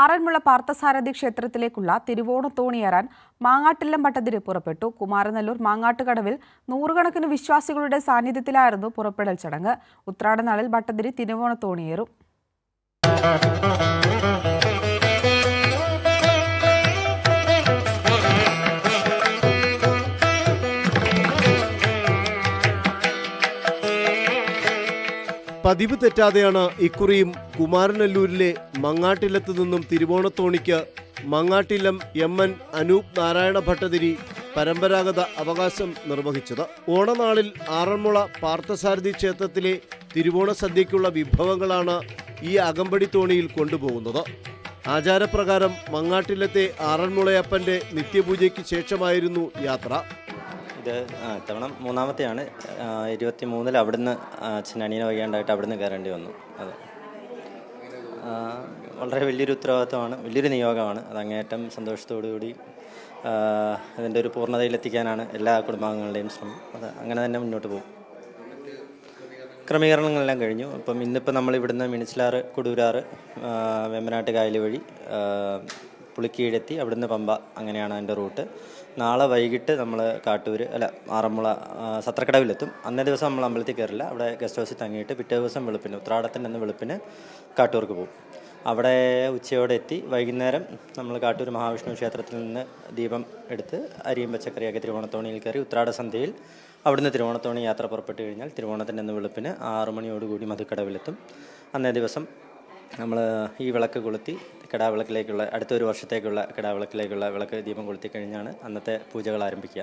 ആറന്മുള പാർത്ഥസാരഥി ക്ഷേത്രത്തിലേക്കുള്ള തിരുവോണത്തോണിയേറാൻ മാങ്ങാട്ടില്ലം ഭട്ടതിരി പുറപ്പെട്ടു. കുമാരനെല്ലൂർ മാങ്ങാട്ടുകടവിൽ നൂറുകണക്കിന് വിശ്വാസികളുടെ സാന്നിധ്യത്തിലായിരുന്നു പുറപ്പെടൽ ചടങ്ങ്. ഉത്രാടനാളിൽ ഭട്ടതിരി തിരുവോണത്തോണിയേറും. പതിവ് തെറ്റാതെയാണ് ഇക്കുറിയും കുമാരനല്ലൂരിലെ മങ്ങാട്ടില്ലത്ത് നിന്നും തിരുവോണത്തോണിക്ക് മങ്ങാട്ടില്ലം എം എൻ അനൂപ് നാരായണ ഭട്ടതിരി പരമ്പരാഗത അവകാശം നിർവഹിച്ചത്. ഓണനാളിൽ ആറന്മുള പാർത്ഥസാരഥി ക്ഷേത്രത്തിലെ തിരുവോണ സദ്യയ്ക്കുള്ള വിഭവങ്ങളാണ് ഈ അകമ്പടി തോണിയിൽ കൊണ്ടുപോകുന്നത്. ആചാരപ്രകാരം മങ്ങാട്ടില്ലത്തെ ആറന്മുളയപ്പന്റെ നിത്യപൂജയ്ക്ക് ശേഷമായിരുന്നു യാത്ര. ഇത് ഇത്തവണ മൂന്നാമത്തെയാണ്. ഇരുപത്തി മൂന്നിൽ അവിടുന്ന് അച്ഛൻ അനിയനെ വയ്യാണ്ടായിട്ട് അവിടുന്ന് കയറേണ്ടി വന്നു. അതെ. വളരെ വലിയൊരു ഉത്തരവാദിത്വമാണ് വലിയൊരു നിയോഗമാണ്. അത് അങ്ങേയറ്റം സന്തോഷത്തോടു കൂടി ആ, അതിന്റെ ഒരു പൂർണതയിലെത്തിക്കാനാണ് എല്ലാ കുടുംബാംഗങ്ങളുടെയും ശ്രമം. അത് അങ്ങനെ തന്നെ മുന്നോട്ട് പോകും. ക്രമീകരണങ്ങളെല്ലാം കഴിഞ്ഞു. അപ്പം ഇന്നിപ്പോൾ നമ്മൾ ഇവിടുന്ന് മിനിച്ചിലാറ് കൊടൂരാറ് വേമ്പനാട്ട് കായൽ വഴി പുളിക്കീഴെത്തി അവിടുന്ന് പമ്പ അങ്ങനെയാണ് അതിന്റെ റൂട്ട്. നാളെ വൈകിട്ട് നമ്മൾ കാട്ടൂർ അല്ല ആറന്മുള സത്രക്കടവിലെത്തും. അന്നേ ദിവസം നമ്മൾ അമ്പലത്തിൽ കയറില്ല. അവിടെ ഗസ്റ്റ് ഹൗസിൽ തങ്ങിയിട്ട് പിറ്റേ ദിവസം വെളുപ്പിന് ഉത്രാടത്തിന്റെ അന്ന് വെളുപ്പിന് കാട്ടൂർക്ക് പോകും. അവിടെ ഉച്ചയോടെ എത്തി. വൈകുന്നേരം നമ്മൾ കാട്ടൂർ മഹാവിഷ്ണു ക്ഷേത്രത്തിൽ നിന്ന് ദീപം എടുത്ത് അരിയും പച്ചക്കറിയൊക്കെ തിരുവോണത്തോണിയിൽ കയറി ഉത്രാട സന്ധ്യയിൽ അവിടുന്ന് തിരുവോണത്തോണി യാത്ര പുറപ്പെട്ട് കഴിഞ്ഞാൽ തിരുവോണത്തിന്റെ അന്ന് വെളുപ്പിന് ആറു മണിയോടുകൂടി മധുക്കടവിലെത്തും. അന്നേ ദിവസം നമ്മൾ ഈ വിളക്ക് കൊളുത്തി കിടാവിളക്കിലേക്കുള്ള അടുത്ത ഒരു വർഷത്തേക്കുള്ള കിടാവിളക്കിലേക്കുള്ള വിളക്ക് ദീപം കൊളുത്തി കഴിഞ്ഞാണ് അന്നത്തെ പൂജകൾ ആരംഭിക്കുക.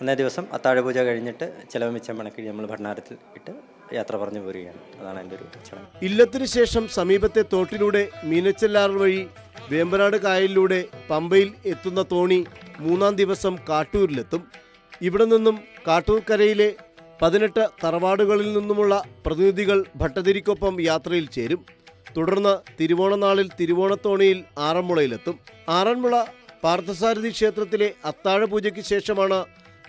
അന്നേ ദിവസം അത്താഴ പൂജ കഴിഞ്ഞിട്ട് ചിലവ് മിച്ചം പണക്കിഴി നമ്മൾ ഭണ്ഡാരത്തിൽ ഇട്ട് യാത്ര പറഞ്ഞു പോരുകയാണ്. അതാണ് എന്റെ ഒരു ചടങ്ങ്. ഇല്ലത്തിനു ശേഷം സമീപത്തെ തോട്ടിലൂടെ മീനച്ചെല്ലാർ വഴി വേമ്പനാട് കായലിലൂടെ പമ്പയിൽ എത്തുന്ന തോണി മൂന്നാം ദിവസം കാട്ടൂരിലെത്തും. ഇവിടെ നിന്നും കാട്ടൂർക്കരയിലെ പതിനെട്ട് തറവാടുകളിൽ നിന്നുമുള്ള പ്രതിനിധികൾ ഭട്ടതിരിക്കൊപ്പം യാത്രയിൽ ചേരും. തുടർന്ന് തിരുവോണനാളിൽ തിരുവോണത്തോണിയിൽ ആറന്മുളയിലെത്തും. ആറന്മുള പാർത്ഥസാരഥി ക്ഷേത്രത്തിലെ അത്താഴപൂജയ്ക്ക് ശേഷമാണ്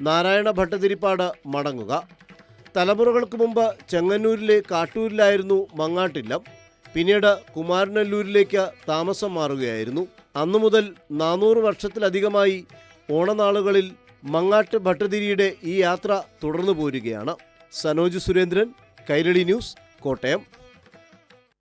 നാരായണ ഭട്ടതിരിപ്പാട് മടങ്ങുക. തലമുറകൾക്ക് മുമ്പ് ചെങ്ങന്നൂരിലെ കാട്ടൂരിലായിരുന്നു മങ്ങാട്ടില്ലം. പിന്നീട് കുമാരനല്ലൂരിലേക്ക് താമസം മാറുകയായിരുന്നു. അന്നു മുതൽ നാനൂറ് വർഷത്തിലധികമായി ഓണനാളുകളിൽ മങ്ങാട്ട് ഭട്ടതിരിയുടെ ഈ യാത്ര തുടർന്നു പോരുകയാണ് സനോജ് സുരേന്ദ്രൻ കൈരളി ന്യൂസ് കോട്ടയം.